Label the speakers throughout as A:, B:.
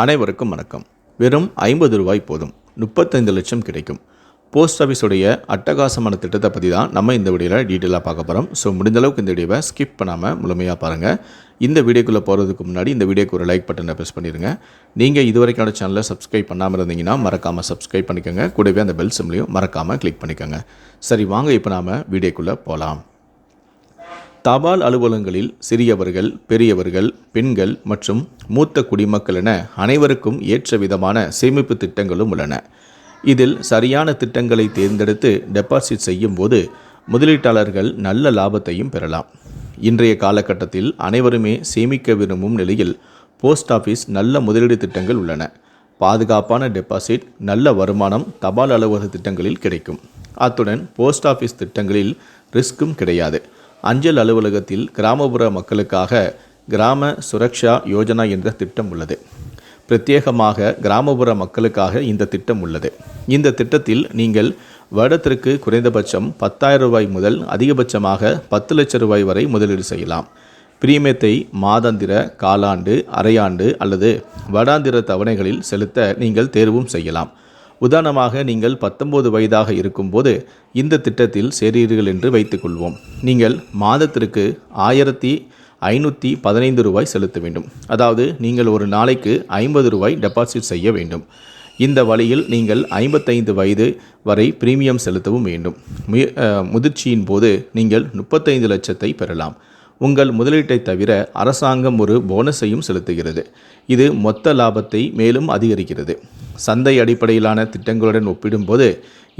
A: அனைவருக்கும் வணக்கம். வெறும் ஐம்பது ரூபாய் போதும். முப்பத்தைந்து லட்சம் கிடைக்கும். போஸ்ட் ஆஃபீஸுடைய அட்டகாசமான திட்டத்தை பற்றி தான் நம்ம இந்த வீடியோவில் டீட்டெயிலாக பார்க்க போகிறோம் ஸோ முடிந்தளவுக்கு இந்த வீடியோவை ஸ்கிப் பண்ணாமல் முழுமையாக பாருங்கள் இந்த வீடியோக்குள்ளே போகிறதுக்கு முன்னாடி இந்த வீடியோக்கு ஒரு லைக் பட்டனை ப்ரெஸ் பண்ணிடுங்க நீங்கள் இதுவரைக்கான சேனலை சப்ஸ்கிரைப் பண்ணாமல் இருந்தீங்கன்னா மறக்காமல் சப்ஸ்கிரைப் பண்ணிக்கோங்க. கூடவே அந்த பெல் சிம்லையும் மறக்காமல் கிளிக் பண்ணிக்கோங்க. சரி வாங்க இப்போ நாம் வீடியோக்குள்ளே போகலாம் தபால் அலுவலகங்களில் சிறியவர்கள் பெரியவர்கள் பெண்கள் மற்றும் மூத்த குடிமக்கள் என அனைவருக்கும் ஏற்ற விதமான சேமிப்பு திட்டங்களும் உள்ளன. இதில் சரியான திட்டங்களை தேர்ந்தெடுத்து டெபாசிட் செய்யும் போது முதலீட்டாளர்கள் நல்ல லாபத்தையும் பெறலாம். இன்றைய காலகட்டத்தில் அனைவருமே சேமிக்க விரும்பும் நிலையில் போஸ்ட் ஆஃபீஸ் நல்ல முதலீடு திட்டங்கள் உள்ளன. பாதுகாப்பான டெபாசிட் நல்ல வருமானம் தபால் அலுவலக திட்டங்களில் கிடைக்கும். அத்துடன் போஸ்ட் ஆஃபீஸ் திட்டங்களில் ரிஸ்க்கும் கிடையாது. அஞ்சல் அலுவலகத்தில் கிராமப்புற மக்களுக்காக கிராம சுரக்ஷா யோஜனா என்ற திட்டம் உள்ளது. பிரத்யேகமாக கிராமப்புற மக்களுக்காக இந்த திட்டம் உள்ளது. இந்த திட்டத்தில் நீங்கள் வருடத்திற்கு குறைந்தபட்சம் பத்தாயிரம் ரூபாய் முதல் அதிகபட்சமாக பத்து லட்சம் ரூபாய் வரை முதலீடு செய்யலாம். பிரீமியத்தை மாதாந்திர காலாண்டு அரையாண்டு அல்லது வருடாந்திர தவணைகளில் செலுத்த நீங்கள் தேர்வும் செய்யலாம். உதாரணமாக நீங்கள் பத்தொன்பது வயதாக இருக்கும்போது இந்த திட்டத்தில் சேர்கிறீர்கள் என்று வைத்துக்கொள்வோம். நீங்கள் மாதத்திற்கு ஆயிரத்தி ஐநூற்றி பதினைந்து ரூபாய் செலுத்த வேண்டும். அதாவது நீங்கள் ஒரு நாளைக்கு ஐம்பது ரூபாய் டெபாசிட் செய்ய வேண்டும். இந்த வழியில் நீங்கள் ஐம்பத்தைந்து வயது வரை பிரீமியம் செலுத்தவும் வேண்டும். முதிர்ச்சியின் போது நீங்கள் முப்பத்தைந்து லட்சத்தை பெறலாம். உங்கள் முதலீட்டை தவிர அரசாங்கம் ஒரு போனஸையும் செலுத்துகிறது. இது மொத்த லாபத்தை மேலும் அதிகரிக்கிறது. சந்தை அடிப்படையிலான திட்டங்களுடன் ஒப்பிடும்போது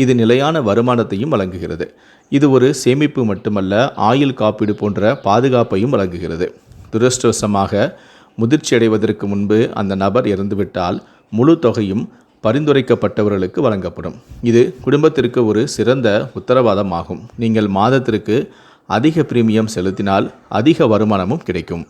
A: இது நிலையான வருமானத்தையும் வழங்குகிறது. இது ஒரு சேமிப்பு மட்டுமல்ல ஆயுள் காப்பீடு போன்ற பாதுகாப்பையும் வழங்குகிறது. துரஷ்டவசமாக முதிர்ச்சி அடைவதற்கு முன்பு அந்த நபர் இறந்துவிட்டால் முழு தொகையும் பரிந்துரைக்கப்பட்டவர்களுக்கு வழங்கப்படும். இது குடும்பத்திற்கு ஒரு சிறந்த உத்தரவாதமாகும். நீங்கள் மாதத்திற்கு அதிக பிரீமியம் செலுத்தினால் அதிக வருமானமும் கிடைக்கும்.